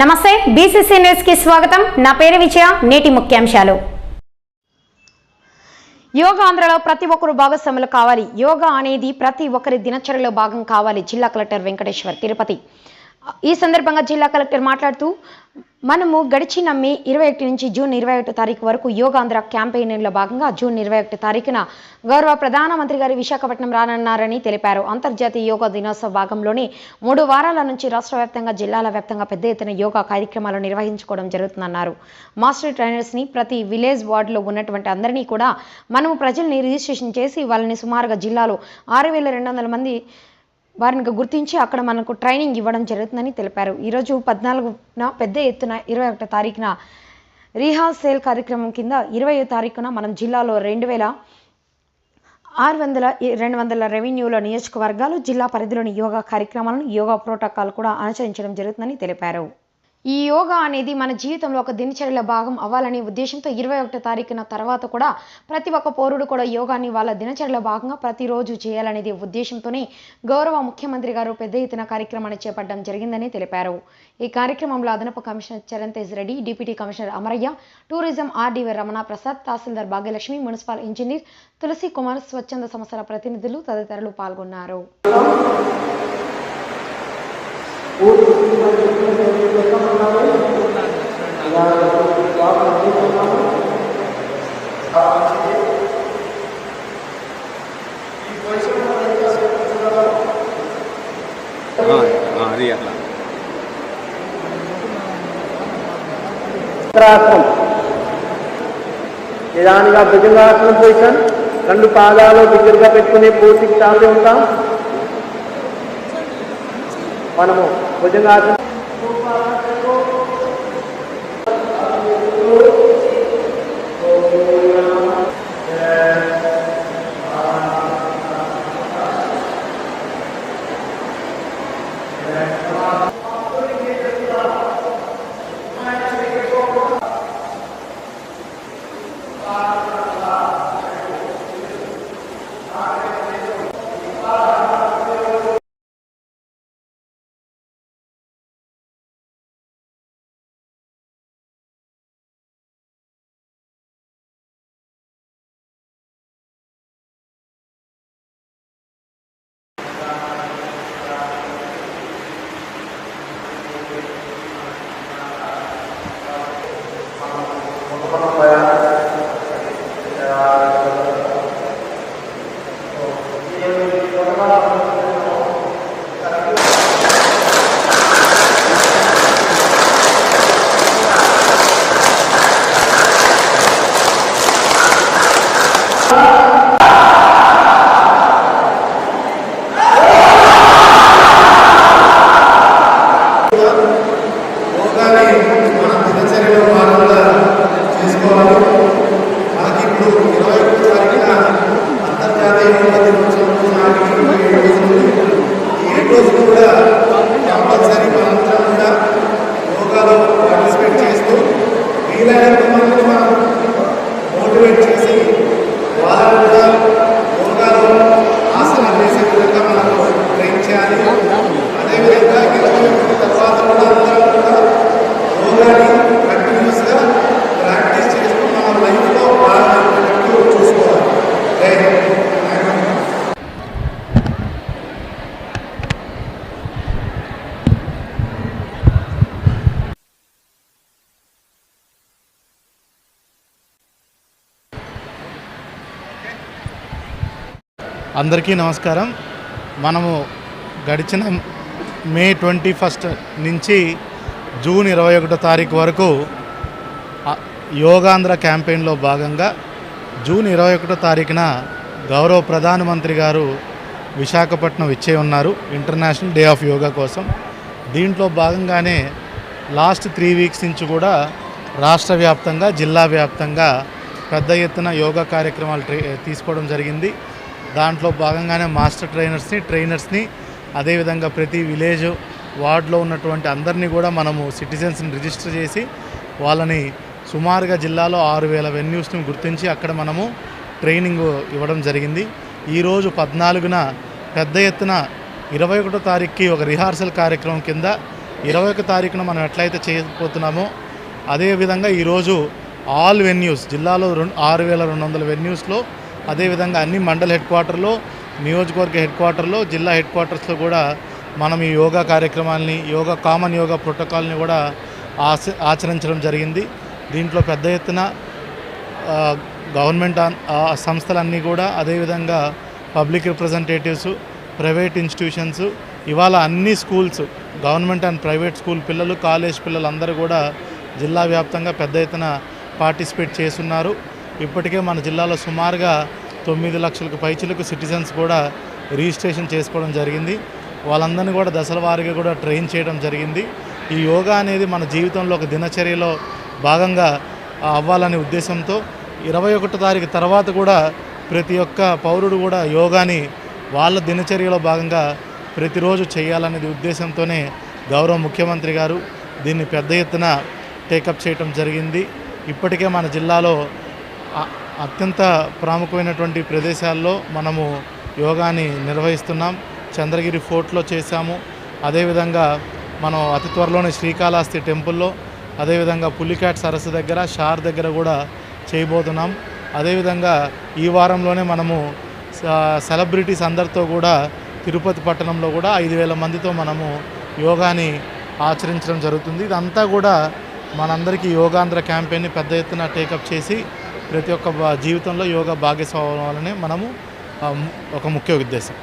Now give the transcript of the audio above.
నమస్తే బీసీసీ న్యూస్కి స్వాగతం. నా పేరు విజయ నేటి ముఖ్యాంశాలు. యోగా ఆంధ్రలో ప్రతి ఒక్కరు భాగస్వాములు కావాలి. యోగా అనేది ప్రతి ఒక్కరి దినచర్యలో భాగం కావాలి. జిల్లా కలెక్టర్ వెంకటేశ్వర్ తిరుపతి. ఈ సందర్భంగా జిల్లా కలెక్టర్ మాట్లాడుతూ మనము గడిచిన మే ఇరవై ఒకటి నుంచి జూన్ ఇరవై ఒకటి తారీఖు వరకు యోగాంధ్ర క్యాంపెయిన్లో భాగంగా జూన్ ఇరవై ఒకటి తారీఖున గౌరవ ప్రధానమంత్రి గారి విశాఖపట్నం రానున్నారని తెలిపారు. అంతర్జాతీయ యోగా దినోత్సవ భాగంలోని మూడు వారాల నుంచి రాష్ట్ర వ్యాప్తంగా జిల్లాల వ్యాప్తంగా పెద్ద ఎత్తున యోగా కార్యక్రమాలు నిర్వహించుకోవడం జరుగుతుందన్నారు. మాస్టర్ ట్రైనర్స్ని ప్రతి విలేజ్ వార్డులో ఉన్నటువంటి అందరినీ కూడా మనము ప్రజల్ని రిజిస్ట్రేషన్ చేసి వాళ్ళని సుమారుగా జిల్లాలో ఆరు వేల రెండు వందల మంది వారిని గుర్తించి అక్కడ మనకు ట్రైనింగ్ ఇవ్వడం జరుగుతుందని తెలిపారు. ఈరోజు పద్నాలుగున పెద్ద ఎత్తున ఇరవై ఒకటో తారీఖున రీహాసేల్ కార్యక్రమం కింద ఇరవై తారీఖున మనం జిల్లాలో రెండు వేల ఆరు వందల రెండు వందల రెవెన్యూల నియోజకవర్గాలు జిల్లా పరిధిలోని యోగా కార్యక్రమాలను యోగా ప్రోటోకాల్ కూడా అనుసరించడం జరుగుతుందని తెలిపారు. ఈ యోగా అనేది మన జీవితంలో ఒక దినచర్యల భాగం అవ్వాలనే ఉద్దేశంతో ఇరవై ఒకటో తారీఖున తర్వాత కూడా ప్రతి ఒక్క పౌరుడు కూడా యోగాని వాళ్ళ దినచర్యల భాగంగా ప్రతిరోజు చేయాలనేది ఉద్దేశంతోనే గౌరవ ముఖ్యమంత్రి గారు పెద్ద ఎత్తున కార్యక్రమాన్ని చేపట్టడం జరిగిందని తెలిపారు. ఈ కార్యక్రమంలో అదనపు commissioner Charan Tej Reddy deputy commissioner Amaraiah tourism RDV Ramana Prasad తహసీల్దార్ భాగ్యలక్ష్మి మున్సిపల్ ఇంజనీర్ తులసి కుమార్ స్వచ్ఛంద సంస్థల ప్రతినిధులు తదితరులు పాల్గొన్నారు. అది అట్లా ఉత్తరాసనం నిదానంగా భుజంగాసనం పొజిషన్ రెండు పాదాలు దగ్గరగా పెట్టుకుని పూర్తికి తాగి ఉంటాం. మనము భుజంగాసనం యోగాని అందరికీ నమస్కారం. మనము గడిచిన మే ట్వంటీ ఫస్ట్ నుంచి జూన్ ఇరవై ఒకటో తారీఖు వరకు యోగాంధ్ర క్యాంపెయిన్లో భాగంగా జూన్ ఇరవై ఒకటో తారీఖున గౌరవ ప్రధానమంత్రి గారు విశాఖపట్నం ఇచ్చే ఉన్నారు. ఇంటర్నేషనల్ డే ఆఫ్ యోగా కోసం. దీంట్లో భాగంగానే లాస్ట్ త్రీ వీక్స్ నుంచి కూడా రాష్ట్ర వ్యాప్తంగా జిల్లా వ్యాప్తంగా పెద్ద ఎత్తున యోగా కార్యక్రమాలు తీసుకోవడం జరిగింది. దాంట్లో భాగంగానే మాస్టర్ ట్రైనర్స్ని ట్రైనర్స్ని అదేవిధంగా ప్రతి విలేజ్ వార్డులో ఉన్నటువంటి అందరినీ కూడా మనము సిటిజన్స్ని రిజిస్టర్ చేసి వాళ్ళని సుమారుగా జిల్లాలో ఆరు వేల వెన్యూస్ని గుర్తించి అక్కడ మనము ట్రైనింగ్ ఇవ్వడం జరిగింది. ఈరోజు పద్నాలుగున పెద్ద ఎత్తున ఇరవై ఒకటో తారీఖుకి ఒక రిహార్సల్ కార్యక్రమం కింద ఇరవై ఒక తారీఖున మనం ఎట్లయితే చేయబోతున్నామో అదేవిధంగా ఈరోజు ఆల్ వెన్యూస్ జిల్లాలో రెండు ఆరు వేల రెండు వందల వెన్యూస్లో అదేవిధంగా అన్ని మండల హెడ్ క్వార్టర్లో నియోజకవర్గ హెడ్ క్వార్టర్లో జిల్లా హెడ్ క్వార్టర్స్లో కూడా మనం ఈ యోగా కార్యక్రమాల్ని యోగా కామన్ యోగా ప్రోటోకాల్ని కూడా ఆచ ఆచరించడం జరిగింది. దీంట్లో పెద్ద ఎత్తున గవర్నమెంట్ సంస్థలన్నీ కూడా అదేవిధంగా పబ్లిక్ రిప్రజెంటేటివ్స్ ప్రైవేట్ ఇన్స్టిట్యూషన్స్ ఇవాళ అన్ని schools government and private school పిల్లలు కాలేజ్ పిల్లలు అందరూ కూడా జిల్లా వ్యాప్తంగా పెద్ద ఎత్తున పార్టిసిపేట్ చేస్తున్నారు. ఇప్పటికే మన జిల్లాలో సుమారుగా తొమ్మిది లక్షలకు పైచులకు సిటిజన్స్ కూడా రిజిస్ట్రేషన్ చేసుకోవడం జరిగింది. వాళ్ళందరినీ కూడా దశల వారీగా కూడా ట్రైన్ చేయడం జరిగింది. ఈ యోగా అనేది మన జీవితంలో ఒక దినచర్యలో భాగంగా అవ్వాలనే ఉద్దేశంతో ఇరవై ఒకటో తారీఖు తర్వాత కూడా ప్రతి ఒక్క పౌరుడు కూడా యోగాని వాళ్ళ దినచర్యలో భాగంగా ప్రతిరోజు చేయాలనేది ఉద్దేశంతోనే గౌరవ ముఖ్యమంత్రి గారు దీన్ని పెద్ద ఎత్తున టేకప్ చేయటం జరిగింది. ఇప్పటికే మన జిల్లాలో అత్యంత ప్రాముఖ్యమైనటువంటి ప్రదేశాల్లో మనము యోగాని నిర్వహిస్తున్నాం. చంద్రగిరి ఫోర్ట్లో చేశాము. అదేవిధంగా మనం అతి త్వరలోనే శ్రీకాళహస్తి టెంపుల్లో అదేవిధంగా పులికాట్ సరస్సు దగ్గర షార్ దగ్గర కూడా చేయబోతున్నాం. అదేవిధంగా ఈ వారంలోనే మనము సెలబ్రిటీస్ అందరితో కూడా తిరుపతి పట్టణంలో కూడా ఐదు వేల మందితో మనము యోగాని ఆచరించడం జరుగుతుంది. ఇదంతా కూడా మనందరికీ యోగాంధ్ర క్యాంపెయిన్ని పెద్ద ఎత్తున టేకప్ చేసి ప్రతి ఒక్క జీవితంలో యోగా భాగస్వామ్యం అవ్వాలని మనము ఒక ముఖ్య ఉద్దేశం